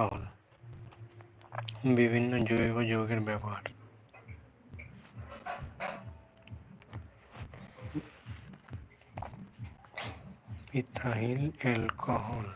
Alcohol বিভিন্ন জৈব যৌগের ব্যবহার ইথাইল অ্যালকোহল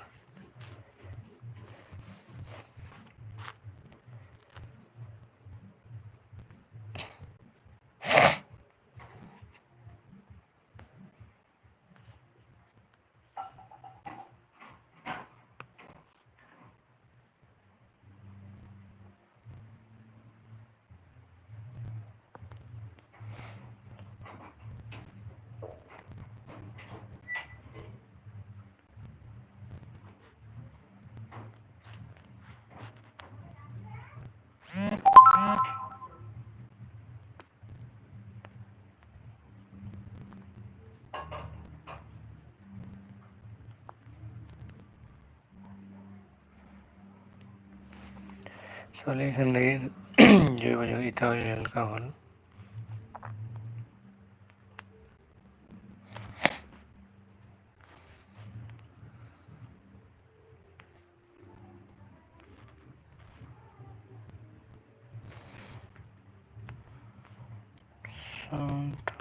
তাহলে এখান থেকে জৈব যৌগ ইথাইল অ্যালকোহল sound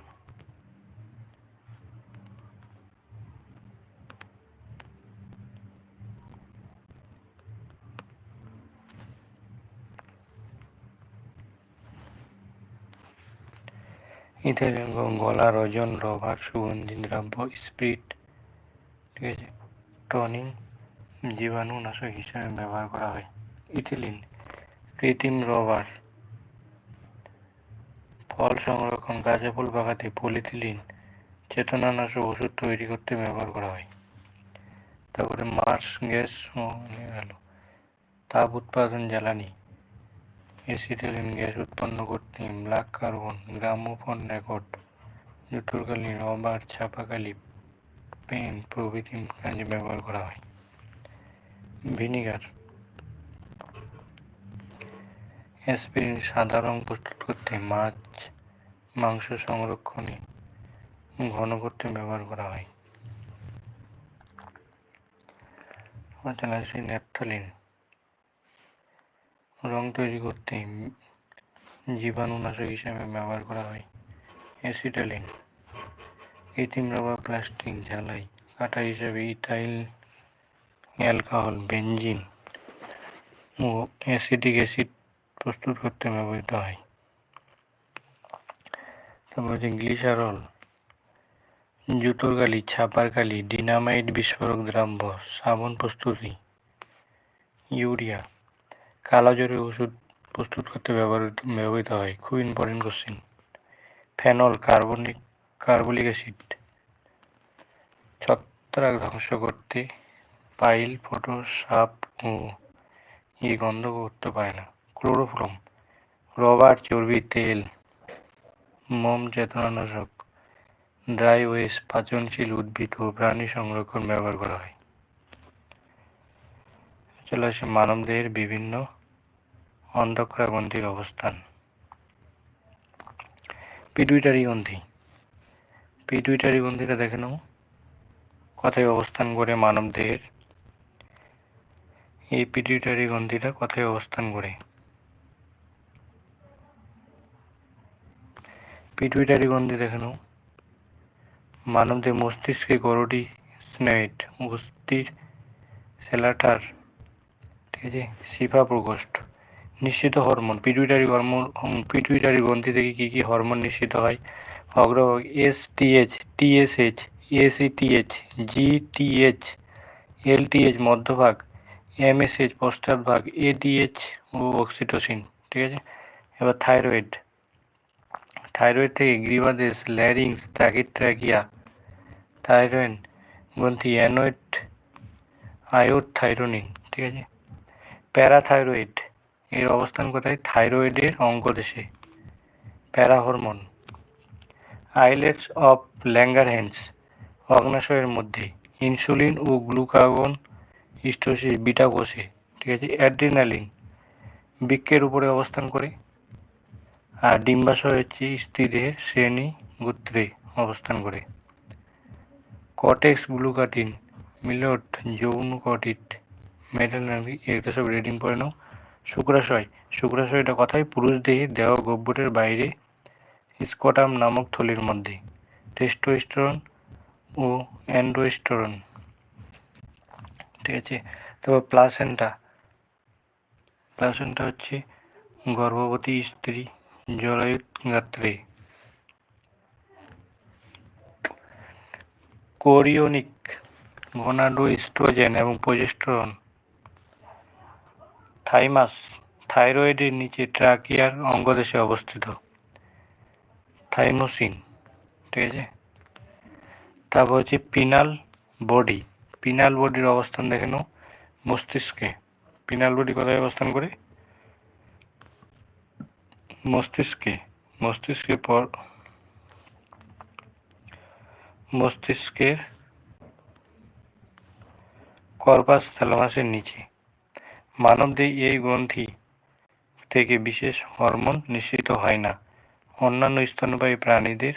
ইথাইল গলার ওজন, রবার সুগন্ধি দ্রব্য, স্পিরিট, ঠিক আছে? টনিং জীবাণুনাশক হিসাবে ব্যবহার করা হয়। ইথিলিন, কৃত্রিম রবার, ফল সংরক্ষণ, গাছে ফুল পাকাতে পলিথিলিন, চেতনানাশক ওষুধ তৈরি করতে ব্যবহার করা হয়। তারপরে মার্স গ্যাস গেল। তাপ উৎপাদন জ্বালানি অ্যাসিটাইলিন গ্যাস উৎপন্ন করতে ব্ল্যাক কার্বন, গ্রামোফোন রেকর্ড জুতুরকালি রবার ছাপাকালি পেন প্রভৃতি কাজে ব্যবহার করা হয়। ভিনিগার। অ্যাসপিরিন সাদা রং প্রস্তুত করতে মাছ, মাংস সংরক্ষণে ঘন করতে ব্যবহার করা হয়। চলে আসি ন্যাপথালিন। রং তৈরি করতে জীবাণুনাশক হিসেবে ব্যবহার করা হয়। অ্যাসিটালিন কৃত্রিম রবার প্লাস্টিক ঝালাই কাটা হিসেবে ইথাইল, অ্যালকোহল বেঞ্জিন ও অ্যাসিটিক অ্যাসিড প্রস্তুত করতে ব্যবহৃত হয়। তারপর হচ্ছে গ্লিসারল, জুতোর কালি ছাপার কালি ডিনামাইট, বিস্ফোরক দ্রব্য সাবন প্রস্তুতি, ইউরিয়া কালো জ্বরের ওষুধ প্রস্তুত করতে ব্যবহৃত ব্যবহৃত হয়। খুব important question phenol carbonic carbolic acid ছত্রাক ধ্বংস করতে পাইল ফটো সাপ ও এই গন্ধ করতে পারে না। ক্লোরোফর্ম রবার চর্বি, তেল, মোম চেতনানাশক ড্রাই ওয়েস্ট পাচনশীল উদ্ভিদ ও প্রাণী সংরক্ষণ ব্যবহার করা হয়। চলে আসে মানবদেহের বিভিন্ন অন্ধক্রা গ্রন্থির অবস্থান। পিটুইটারি গ্রন্থি পিটুইটারি গ্রন্থিটা দেখে নাও কোথায় অবস্থান করে মানবদেহের। এই পিটুইটারি গ্রন্থিটা কথায় অবস্থান করে। পিটুইটারি গ্রন্থি দেখে নাও মানবদের মস্তিষ্কে গরুটি স্নেট অস্থির সেলাটার ঠিক আছে সিফা প্রকোষ্ঠ। নিশ্চিত হরমোন, পিটুইটারি হরমোন পিটুইটারি গ্রন্থি থেকে কী কী হরমোন নিশ্চিত হয়? অগ্রভাগ S TH TSH, ACTH, GTH, LTH, মধ্যভাগ, MSH, পশ্চাৎভাগ, এডিএইচ ও অক্সিটোসিন, ঠিক আছে? এবার থাইরয়েড। থাইরয়েড থেকে গ্রিবাদেশ ল্যারিংস ট্র্যাকিয়া থাইরয়েড গ্রন্থি অ্যানোয়েড আয়োড থাইরোনিন ঠিক আছে? প্যারাথাইরয়েড। এর অবস্থান কোথায়? থাইরয়েডের অঙ্গদেশে প্যারাহরমোন আইলেটস অফ ল্যাঙ্গারহ্যান্স অগ্নাশয়ের মধ্যে। ইনসুলিন ও গ্লুকাগন স্টোসিস বিটা কোষে ঠিক আছে? অ্যাড্রিনালিন। বৃক্ষের উপরে অবস্থান করে। আর ডিম্বাশয় হচ্ছে স্ত্রীদের শ্রেণি গোত্রে অবস্থান করে। কটেক্স গ্লুকাটিন। মিলোট যৌন মেটাল এগুলো সব রিডিং পড়ে নাও। শুক্রাশয়। শুক্রাশয়টা কথায় পুরুষ দেহে দেহ গভ্যটের বাইরে স্কটাম নামক থলির মধ্যে। টেস্টোস্টেরন ও অ্যান্ড্রোস্টেরন ঠিক আছে? তারপর প্লাসেন্টা। প্লাসেন্টা হচ্ছে গর্ভবতী স্ত্রী জরায়ুত গাত্রে কোরিওনিক গোনাডো ইস্ট্রোজেন এবং প্রজেস্টেরন। থাইমাস থাইরয়েডের নিচে ট্রাকিয়ার অঙ্গদেশে অবস্থিত। থাইমোসিন, ঠিক আছে? তারপর হচ্ছে পিনাল বডি। পিনাল বডির অবস্থান দেখে নাও মস্তিষ্কে। পিনাল বডি কোথায় অবস্থান করে? মস্তিষ্কে। মস্তিষ্কের পর মস্তিষ্কের কর্পাস, থ্যালামাসের নিচে। মানবদেহে এই গ্রন্থি থেকে বিশেষ হরমোন নিঃসৃত হয় না। অন্যান্য স্তন্যপায়ী প্রাণীদের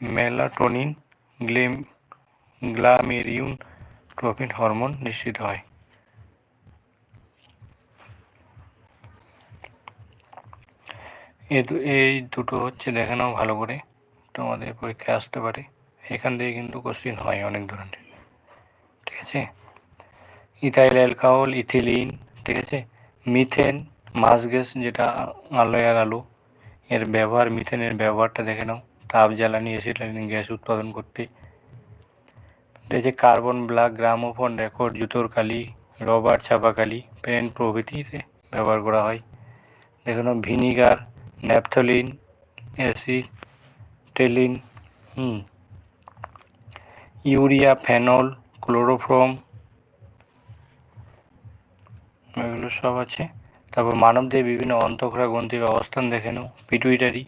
মেলাটোনিন, গ্লেম, গ্লামেরিউন ট্রোফিন হরমোন নিঃসৃত হয়। এই দুটো হচ্ছে, দেখে নাও ভালো করে। তোমাদের পরীক্ষায় আসতে পারে। এখান থেকে কিন্তু কোশ্চিন হয় অনেক ধরনের। ঠিক আছে? ইথাইল, অ্যালকাহল, ইথিলিন, ঠিক আছে? মিথেন মাছ গ্যাস যেটা আলোয় আর আলো, এর ব্যবহার, মিথেনের ব্যবহারটা দেখে নাও। তাপ, জ্বালানি অ্যাসিডাইন গ্যাস উৎপাদন করতে। যে কার্বন, ব্ল্যাক, গ্রামোফোন, রেকর্ড, জুতোর কালি, রবার ছাপাকালি পেন প্রভৃতিতে ব্যবহার করা হয়। দেখে নাও, ভিনিগার, ন্যাপথলিন অ্যাসিটেলিন হুম, ইউরিয়া, ফেনল, ক্লোরোফর্ম এগুলো সব আছে। তারপর মানবদেহে বিভিন্ন অন্তঃক্ষরা গ্রন্থির অবস্থান দেখে নাও। পিটুইটারি।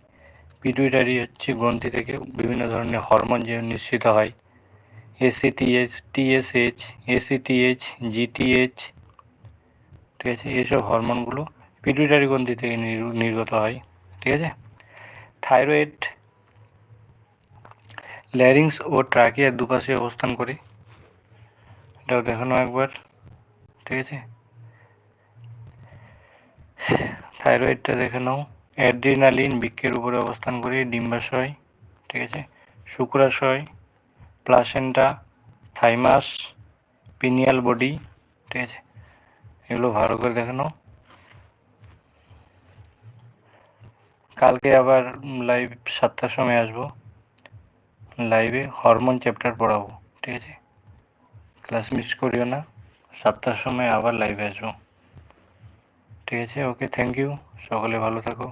পিটুইটারি হচ্ছে গ্রন্থি থেকে বিভিন্ন ধরনের হরমোন যে নিঃসৃত হয়। এসিটিএইচ, টিএসএইচ, এসিটিএইচ, জিটিএইচ, ঠিক আছে? এইসব হরমোনগুলো পিটুইটারি গ্রন্থি থেকে নির- নির্গত হয়। ঠিক আছে? থাইরয়েড ল্যারিংস ও ট্রাকিয়ার দুপাশে অবস্থান করে। এটাও দেখানো একবার। ঠিক আছে? থাইরয়েডটা দেখে নাও। অ্যাড্রিনালিন বৃক্কের উপরে অবস্থান করে, ডিম্বাশয়, ঠিক আছে? শুক্রাশয় প্লাসেন্টা থাইমাস পিনিয়াল বডি ঠিক আছে? এগুলো ভালো করে দেখে নাও। কালকে আবার লাইভ সাতটার সময় আসব। লাইভে হরমোন চ্যাপ্টার পড়াবো, ঠিক আছে? ক্লাস মিস করিও না। সাতটার সময় আবার লাইভে আসব। ঠিক আছে ওকে থ্যাংক ইউ সকলে ভালো থাকো।